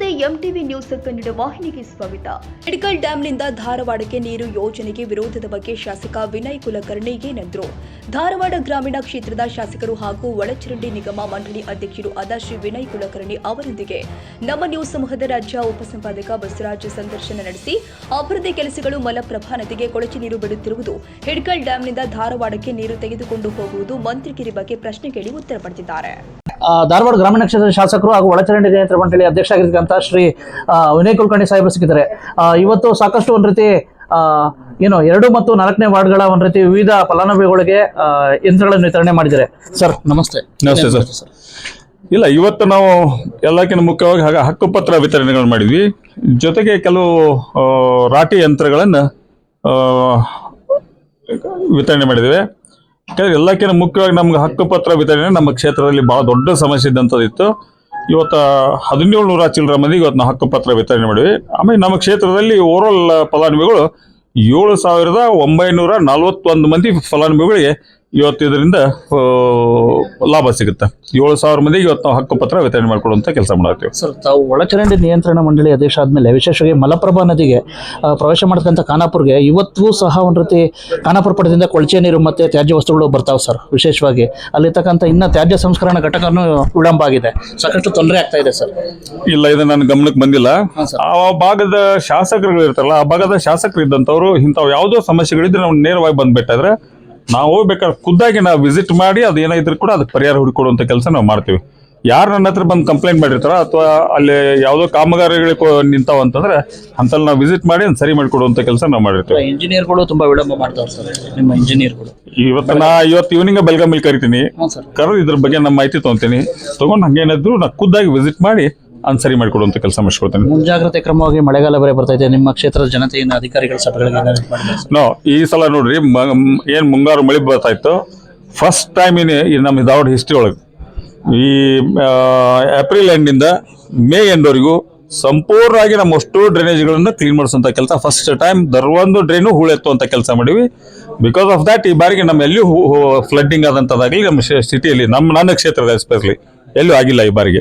TV news Kannada ವಾಹಿನಿಗೆ ಸ್ವಾಗತ. Medical ಡ್ಯಾಂನಿಂದ ಧಾರವಾಡಕ್ಕೆ ನೀರು ಯೋಜನೆಗೆ ವಿರೋಧದ ಬಗ್ಗೆ ಶಾಸಕ ವಿನಯ್ ಕುಲಕರ್ಣಿ ಏನಂದ್ರು. ಧಾರವಾಡ ಗ್ರಾಮೀಣ ಕ್ಷೇತ್ರದ ಶಾಸಕರು ಹಾಗೂ ಒಳಚರಂಡಿ ನಿಗಮ ಮಂಡಳಿ ಅಧ್ಯಕ್ಷರು ಆದ ಶ್ರೀ ವಿನಯ್ ಕುಲಕರ್ಣಿ ಅವರೊಂದಿಗೆ ನಮ್ಮ ನ್ಯೂಸ್ ಸಮೂಹದ ರಾಜ್ಯ ಉಪಸಂಪಾದಕ ಬಸವರಾಜ್ ಸಂದರ್ಶನ ನಡೆಸಿ ಅಭಿವೃದ್ಧಿ ಕೆಲಸಗಳು ಮಲಪ್ರಭಾ ನದಿಗೆ ಕೊಳಚೆ ನೀರು ಬಿಡುತ್ತಿರುವುದು ಹಿಡ್ಕಲ್ ಡ್ಯಾಂನಿಂದ ಧಾರವಾಡಕ್ಕೆ ನೀರು ತೆಗೆದುಕೊಂಡು ಹೋಗುವುದು ಮಂತ್ರಿಗಿರಿ ಬಗ್ಗೆ ಪ್ರಶ್ನೆ ಕೇಳಿ ಉತ್ತರ ಪಡೆದಿದ್ದಾರೆ. ಧಾರವಾಡ ಗ್ರಾಮೀಣ ಕ್ಷೇತ್ರದ ಶಾಸಕರು ಹಾಗೂ ಒಳಚರಂಡಿ ನಿಯಂತ್ರಣ ಮಂಡಳಿ ಅಧ್ಯಕ್ಷ ಆಗಿರ್ತಕ್ಕಂಥ ಶ್ರೀ ವಿನಯ್ ಕುಲಕರ್ಣಿ ಸಾಹೇಬರು ಸಿಕ್ಕಿದ್ದಾರೆ. ಇವತ್ತು ಸಾಕಷ್ಟು ಒಂದು ರೀತಿ ಏನು ಎರಡು ಮತ್ತು ನಾಲ್ಕನೇ ವಾರ್ಡ್ಗಳ ಒಂದು ರೀತಿ ವಿವಿಧ ಫಲಾನುಭವಿಗಳಿಗೆ ಯಂತ್ರಗಳನ್ನು ವಿತರಣೆ ಮಾಡಿದ್ದಾರೆ. ಸರ್ ನಮಸ್ತೆ. ನಮಸ್ತೆ ಸರ್. ಇಲ್ಲ ಇವತ್ತು ನಾವು ಎಲ್ಲಕ್ಕಿಂತ ಮುಖ್ಯವಾಗಿ ಹಾಗೆ ಹಕ್ಕುಪತ್ರ ವಿತರಣೆಗಳನ್ನು ಮಾಡಿದ್ವಿ. ಜೊತೆಗೆ ಕೆಲವು ರಾಟಿ ಯಂತ್ರಗಳನ್ನು ವಿತರಣೆ ಮಾಡಿದ್ದೇವೆ. ಯಾಕಂದ್ರೆ ಎಲ್ಲಕ್ಕಿಂತ ಮುಖ್ಯವಾಗಿ ನಮ್ಗೆ ಹಕ್ಕುಪತ್ರ ವಿತರಣೆ ನಮ್ಮ ಕ್ಷೇತ್ರದಲ್ಲಿ ಬಹಳ ದೊಡ್ಡ ಸಮಸ್ಯೆ ಇದ್ದಂಥದ್ದಿತ್ತು. ಇವತ್ತು ಹದಿನೇಳು ನೂರ ಚಿಲ್ಲರ ಮಂದಿಗೆ ಇವತ್ತು ನಾವು ಹಕ್ಕುಪತ್ರ ವಿತರಣೆ ಮಾಡಿವಿ ಆಮೇಲೆ ನಮ್ಮ ಕ್ಷೇತ್ರದಲ್ಲಿ ಓವರಾಲ್ ಫಲಾನುಭವಿಗಳು ಏಳು ಸಾವಿರದ ಒಂಬೈನೂರ ನಲವತ್ತೊಂದು ಮಂದಿ ಫಲಾನುಭವಿಗಳಿಗೆ ಇವತ್ತು ಇದರಿಂದ ಲಾಭ ಸಿಗುತ್ತೆ. ಏಳು ಸಾವಿರ ಮಂದಿಗೆ ಇವತ್ತು ನಾವು ಹಕ್ಕುಪತ್ರ ವಿತರಣೆ ಮಾಡಿಕೊಡುವಂಥ ಕೆಲಸ ಮಾಡ್ತೀವಿ. ಸರ್ ತಾವು ಒಳಚರಂಡಿ ನಿಯಂತ್ರಣ ಮಂಡಳಿ ಆದೇಶ ಆದಮೇಲೆ ವಿಶೇಷವಾಗಿ ಮಲಪ್ರಭಾ ನದಿಗೆ ಪ್ರವೇಶ ಮಾಡ್ತಕ್ಕಂಥ ಖಾನಾಪುರ್ಗೆ ಇವತ್ತೂ ಸಹ ಒಂದು ರೀತಿ ಖಾನಾಪುರ ಪಡೆದಿಂದ ಕೊಳಚೆ ನೀರು ಮತ್ತು ತ್ಯಾಜ್ಯ ವಸ್ತುಗಳು ಬರ್ತಾವೆ ಸರ್ ವಿಶೇಷವಾಗಿ. ಅಲ್ಲಿರ್ತಕ್ಕಂಥ ಇನ್ನ ತ್ಯಾಜ್ಯ ಸಂಸ್ಕರಣಾ ಘಟಕನೂ ವಿಳಂಬ ಆಗಿದೆ. ಸಾಕಷ್ಟು ತೊಂದರೆ ಆಗ್ತಾ ಇದೆ ಸರ್. ಇಲ್ಲ ಇದು ನನ್ನ ಗಮನಕ್ಕೆ ಬಂದಿಲ್ಲ. ಆ ಭಾಗದ ಶಾಸಕರುಗಳು ಇರ್ತಾರಲ್ಲ ಆ ಭಾಗದ ಶಾಸಕರು ಇದ್ದಂಥವ್ರು ಇಂಥವು ಯಾವುದೋ ಸಮಸ್ಯೆಗಳಿದ್ರೆ ನಾವು ನೇರವಾಗಿ ಬಂದ್ಬಿಟ್ಟಾದ್ರೆ ನಾವು ಹೋಗ್ಬೇಕಾದ್ರೆ ಖುದ್ದಾಗಿ ನಾವು ವಿಸಿಟ್ ಮಾಡಿ ಅದು ಏನಾದ್ರು ಕೂಡ ಅದಕ್ಕೆ ಪರಿಹಾರ ಹುಡುಕೊಡುವಂಥ ಕೆಲಸ ನಾವು ಮಾಡ್ತೀವಿ. ಯಾರು ನನ್ನ ಹತ್ರ ಬಂದು ಕಂಪ್ಲೇಂಟ್ ಮಾಡಿರ್ತಾರೋ ಅಥವಾ ಅಲ್ಲಿ ಯಾವುದೋ ಕಾಮಗಾರಿಗಳು ಕೊ- ನಿಂತಾವ ಅಂತಂದ್ರೆ ಅಂತಲ್ಲಿ ನಾವು ವಿಸಿಟ್ ಮಾಡಿ ಅದನ್ನ ಸರಿ ಮಾಡಿಕೊಡುವಂಥ ಕೆಲಸ ನಾವು ಮಾಡಿರ್ತೀವಿ. ಇಂಜಿನಿಯರ್ಗಳು ತುಂಬಾ ವಿಳಂಬ ಮಾಡ್ತಾರೆ ಸರ್ ನಿಮ್ಮ ಇಂಜಿನಿಯರ್ಗಳು ಇವತ್ತು ನಾ ಇವತ್ತು ಈವ್ನಿಂಗ್ ಬೆಳಗಾವಿಲಿ ಕರಿತೀನಿ. ಕರೆದು ಇದ್ರ ಬಗ್ಗೆ ನಮ್ಮ ಮಾಹಿತಿ ತೊಗೊಂತೀನಿ. ತೊಗೊಂಡು ಹಂಗೇನಾದ್ರು ನಾ ಖುದ್ದಾಗಿ ವಿಸಿಟ್ ಮಾಡಿ ಅದನ್ನ ಸರಿ ಮಾಡಿಕೊಡುವಂಥ ಕೆಲಸ ಮಾಡಿಸ್ಕೊಡ್ತೇನೆ. ಮುಂಜಾಗ್ರತೆ ಕ್ರಮವಾಗಿ ಮಳೆಗಾಲ ಬೇರೆ ಬರ್ತೈತೆ ನಿಮ್ಮ ಕ್ಷೇತ್ರದ ಜನತೆಯಿಂದ ಅಧಿಕಾರಿಗಳ ಸಭೆಗಳಿಗೆ ನೋ ಈ ಸಲ ನೋಡ್ರಿ ಏನ್ ಮುಂಗಾರು ಮಳೆ ಬರ್ತಾ ಇತ್ತು ಫಸ್ಟ್ ಟೈಮ್ ಇನ್ ನಮ್ಮ ಧಾರವಾಡ ಹಿಸ್ಟ್ರಿ ಒಳಗೆ. ಈ ಏಪ್ರಿಲ್ ಏಪ್ರಿಲ್ ಇಂದ ಮೇ ಎಂಡ್ವರೆಗೂ ಸಂಪೂರ್ಣವಾಗಿ ನಮ್ಮ ಅಷ್ಟು ಡ್ರೈನೇಜ್ಗಳನ್ನ ಕ್ಲೀನ್ ಮಾಡಿಸುವಂತ ಕೆಲಸ. ಫಸ್ಟ್ ಟೈಮ್ ದರ್ವೊಂದು ಡ್ರೈನು ಹೂಳೆತ್ತುವಂತ ಕೆಲಸ ಮಾಡಿವಿ. ಬಿಕಾಸ್ ಆಫ್ ದಟ್ ಈ ಬಾರಿಗೆ ನಮ್ಮ ಎಲ್ಲಿಯೂ ಫ್ಲಡ್ಡಿಂಗ್ ಆದಂಥದ್ದಾಗಲಿ ನಮ್ಮ ಸಿಟಿಯಲ್ಲಿ ನಮ್ಮ ನನ್ನ ಕ್ಷೇತ್ರದ ಎಸ್ಪೆಷಲಿ ಎಲ್ಲೂ ಆಗಿಲ್ಲ ಈ ಬಾರಿಗೆ.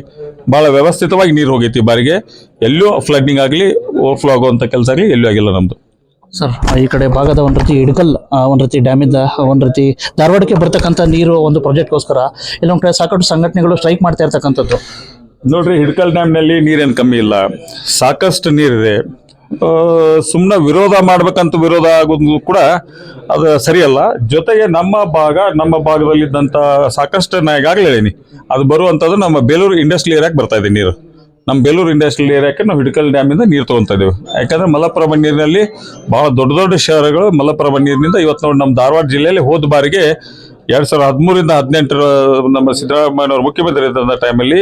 ಭಾಳ ವ್ಯವಸ್ಥಿತವಾಗಿ ನೀರು ಹೋಗೈತಿ ಈ ಬಾರಿಗೆ. ಎಲ್ಲೂ ಫ್ಲಡ್ಡಿಂಗ್ ಆಗಲಿ ಓವರ್ಫ್ಲೋ ಆಗುವಂಥ ಕೆಲಸ ಆಗಲಿ ಎಲ್ಲೂ ಆಗಿಲ್ಲ ನಮ್ಮದು ಸರ್ ಈ ಕಡೆ ಭಾಗದ ಒಂದು ರೀತಿ ಇಡಕಲ್ ಆ, ಒಂದು ರೀತಿ ಡ್ಯಾಮಿಂದ ಒಂದು ರೀತಿ ಧಾರವಾಡಕ್ಕೆ ಬರ್ತಕ್ಕಂಥ ನೀರು ಒಂದು ಪ್ರಾಜೆಕ್ಟ್ಗೋಸ್ಕರ ಇಲ್ಲೊಂದು ಕಡೆ ಸಾಕಷ್ಟು ಸಂಘಟನೆಗಳು ಸ್ಟ್ರೈಕ್ ಮಾಡ್ತಾ ಇರ್ತಕ್ಕಂಥದ್ದು. ನೋಡ್ರಿ ಹಿಡ್ಕಲ್ ಡ್ಯಾಮ್ನಲ್ಲಿ ನೀರೇನು ಕಮ್ಮಿ ಇಲ್ಲ. ಸಾಕಷ್ಟು ನೀರಿದೆ. ಸುಮ್ಮನೆ ವಿರೋಧ ಮಾಡ್ಬೇಕಂತ ವಿರೋಧ ಆಗೋದು ಕೂಡ ಅದು ಸರಿಯಲ್ಲ. ಜೊತೆಗೆ ನಮ್ಮ ಭಾಗ, ನಮ್ಮ ಭಾಗದಲ್ಲಿದ್ದಂಥ ಸಾಕಷ್ಟು ನಾ ಈಗಾಗಲೇ ಅದು ಬರುವಂಥದ್ದು ನಮ್ಮ ಬೇಲೂರು ಇಂಡಸ್ಟ್ರಿಯಲ್ ಏರಿಯಾಕ್ಕೆ ಬರ್ತಾ ಇದೆ ನೀರು. ನಮ್ಮ ಬೇಲೂರು ಇಂಡಸ್ಟ್ರಿಯಲ್ ಏರಿಯಾಕ್ಕೆ ನಾವು ಹಿಡ್ಕಲ್ ಡ್ಯಾಮಿಂದ ನೀರು ತೊಗೊತಾ ಇದ್ದೀವಿ. ಯಾಕಂದ್ರೆ ಮಲಪ್ರಭಾ ನೀರಿನಲ್ಲಿ ಬಹಳ ದೊಡ್ಡ ದೊಡ್ಡ ಶಹರಗಳು ಮಲಪ್ರಭಾ ನೀರಿನಿಂದ ಇವತ್ತು ನೋಡಿ ನಮ್ಮ ಧಾರವಾಡ ಜಿಲ್ಲೆಯಲ್ಲಿ ಹೋದ ಬಾರಿಗೆ ಎರಡು ಸಾವಿರದ ಹದಿಮೂರಿಂದ ಹದಿನೆಂಟರ ನಮ್ಮ ಸಿದ್ದರಾಮಯ್ಯನವರು ಮುಖ್ಯಮಂತ್ರಿ ಇದ್ದಂಥ ಟೈಮಲ್ಲಿ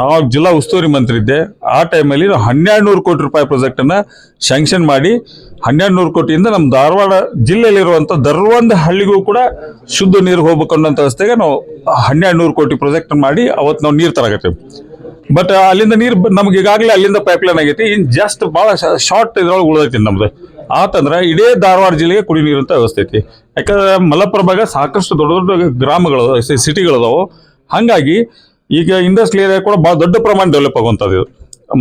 ನಾವು ಜಿಲ್ಲಾ ಉಸ್ತುವಾರಿ ಮಂತ್ರಿ ಇದ್ದೆ ಆ ಟೈಮಲ್ಲಿ ನಾವು ಹನ್ನೆರಡು ನೂರು ಕೋಟಿ ರೂಪಾಯಿ ಪ್ರಾಜೆಕ್ಟನ್ನು ಶಾಂಕ್ಷನ್ ಮಾಡಿ ಹನ್ನೆರಡು ನೂರು ಕೋಟಿಯಿಂದ ನಮ್ಮ ಧಾರವಾಡ ಜಿಲ್ಲೆಯಲ್ಲಿರುವಂಥ ದರ್ವೊಂದು ಹಳ್ಳಿಗೂ ಕೂಡ ಶುದ್ಧ ನೀರು ಹೋಗ್ಬೇಕು ಅನ್ನೋಂಥ ವ್ಯವಸ್ಥೆಗೆ ನಾವು ಹನ್ನೆರಡು ನೂರು ಕೋಟಿ ಪ್ರಾಜೆಕ್ಟ್ ಮಾಡಿ ಅವತ್ತು ನಾವು ನೀರು ತರಕತ್ತೇವೆ ಬಟ್ ಅಲ್ಲಿಂದ ನೀರು ನಮ್ಗೆ ಈಗಾಗಲೇ ಅಲ್ಲಿಂದ ಪೈಪ್ಲೈನ್ ಆಗೈತಿ. ಇನ್ ಜಸ್ಟ್ ಭಾಳ ಶಾರ್ಟ್ ಇದ್ರೊಳಗೆ ಉಳಿದೈತಿ ನಮ್ದು. ಆತಂದ್ರೆ ಇಡೀ ಧಾರವಾಡ ಜಿಲ್ಲೆಗೆ ಕುಡಿ ನೀರಂತ ವ್ಯವಸ್ಥೆ ಐತಿ. ಯಾಕಂದ್ರೆ ಮಲಪ್ರಭಾಗ ಸಾಕಷ್ಟು ದೊಡ್ಡ ದೊಡ್ಡ ಗ್ರಾಮಗಳು ಸಿಟಿಗಳದಾವು ಹಾಗಾಗಿ ಈಗ ಇಂಡಸ್ಟ್ರಿಯಲ್ ಏರಿಯಾ ಕೂಡ ಭಾಳ ದೊಡ್ಡ ಪ್ರಮಾಣ ಡೆವಲಪ್ ಆಗುವಂಥದ್ದು ಇದು.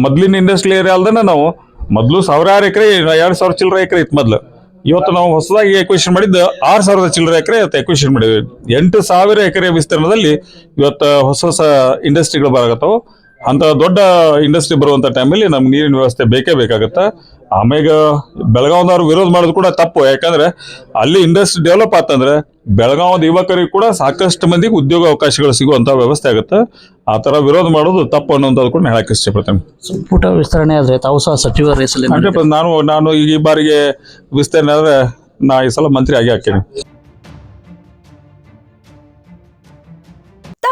ಮೊದ್ಲಿನ ಇಂಡಸ್ಟ್ರಿಯಲ್ ಏರಿಯಾ ಅಲ್ದನ ನಾವು ಮೊದಲು ಸಾವಿರಾರು ಎಕರೆ, ಎರಡು ಸಾವಿರ ಚಿಲ್ಲರೆ ಎಕರೆ ಇತ್ತು ಮೊದಲು. ಇವತ್ತು ನಾವು ಹೊಸದಾಗಿ ಎಕ್ವಿಷನ್ ಮಾಡಿದ್ದು ಆರು ಸಾವಿರದ ಚಿಲ್ಲರೆ ಎಕರೆ ಇವತ್ತು ಎಕ್ವಿಷನ್ ಮಾಡಿದ್ವಿ ಎಂಟು ಸಾವಿರ ಎಕರೆ ವಿಸ್ತೀರ್ಣದಲ್ಲಿ ಇವತ್ತು ಹೊಸ ಹೊಸ ಇಂಡಸ್ಟ್ರಿಗಳು ಬರಾಕತ್ತಾವು. ಅಂತ ದೊಡ್ಡ ಇಂಡಸ್ಟ್ರಿ ಬರುವಂತ ಟೈಮಲ್ಲಿ ನಮ್ಗೆ ನೀರಿನ ವ್ಯವಸ್ಥೆ ಬೇಕೇ ಬೇಕಾಗತ್ತೆ. ಆಮೇಲೆ ಬೆಳಗಾವದವ್ರು ವಿರೋಧ ಮಾಡೋದು ಕೂಡ ತಪ್ಪು. ಯಾಕಂದ್ರೆ ಅಲ್ಲಿ ಇಂಡಸ್ಟ್ರಿ ಡೆವಲಪ್ ಆತಂದ್ರೆ ಬೆಳಗಾವದ ಯುವಕರಿಗೆ ಕೂಡ ಸಾಕಷ್ಟು ಮಂದಿಗೆ ಉದ್ಯೋಗ ಅವಕಾಶಗಳು ಸಿಗುವಂತ ವ್ಯವಸ್ಥೆ ಆಗುತ್ತೆ. ಆ ತರ ವಿರೋಧ ಮಾಡೋದು ತಪ್ಪು ಅನ್ನೋಂಥದ್ದು ಕೂಡ ಹೇಳಕ್ ಇಷ್ಟಪಡ್ತೇನೆ ಸಂಪುಟ ವಿಸ್ತರಣೆ ಆದ್ರೆ ತಾವು ಸಹ ಸಚಿವ ರೇಸಲ್ಲಿ ನಾನು ನಾನು ಈ ಬಾರಿಗೆ ವಿಸ್ತರಣೆ ಆದ್ರೆ ನಾ ಈ ಸಲ ಮಂತ್ರಿ ಆಗಿ ಹಾಕೇನೆ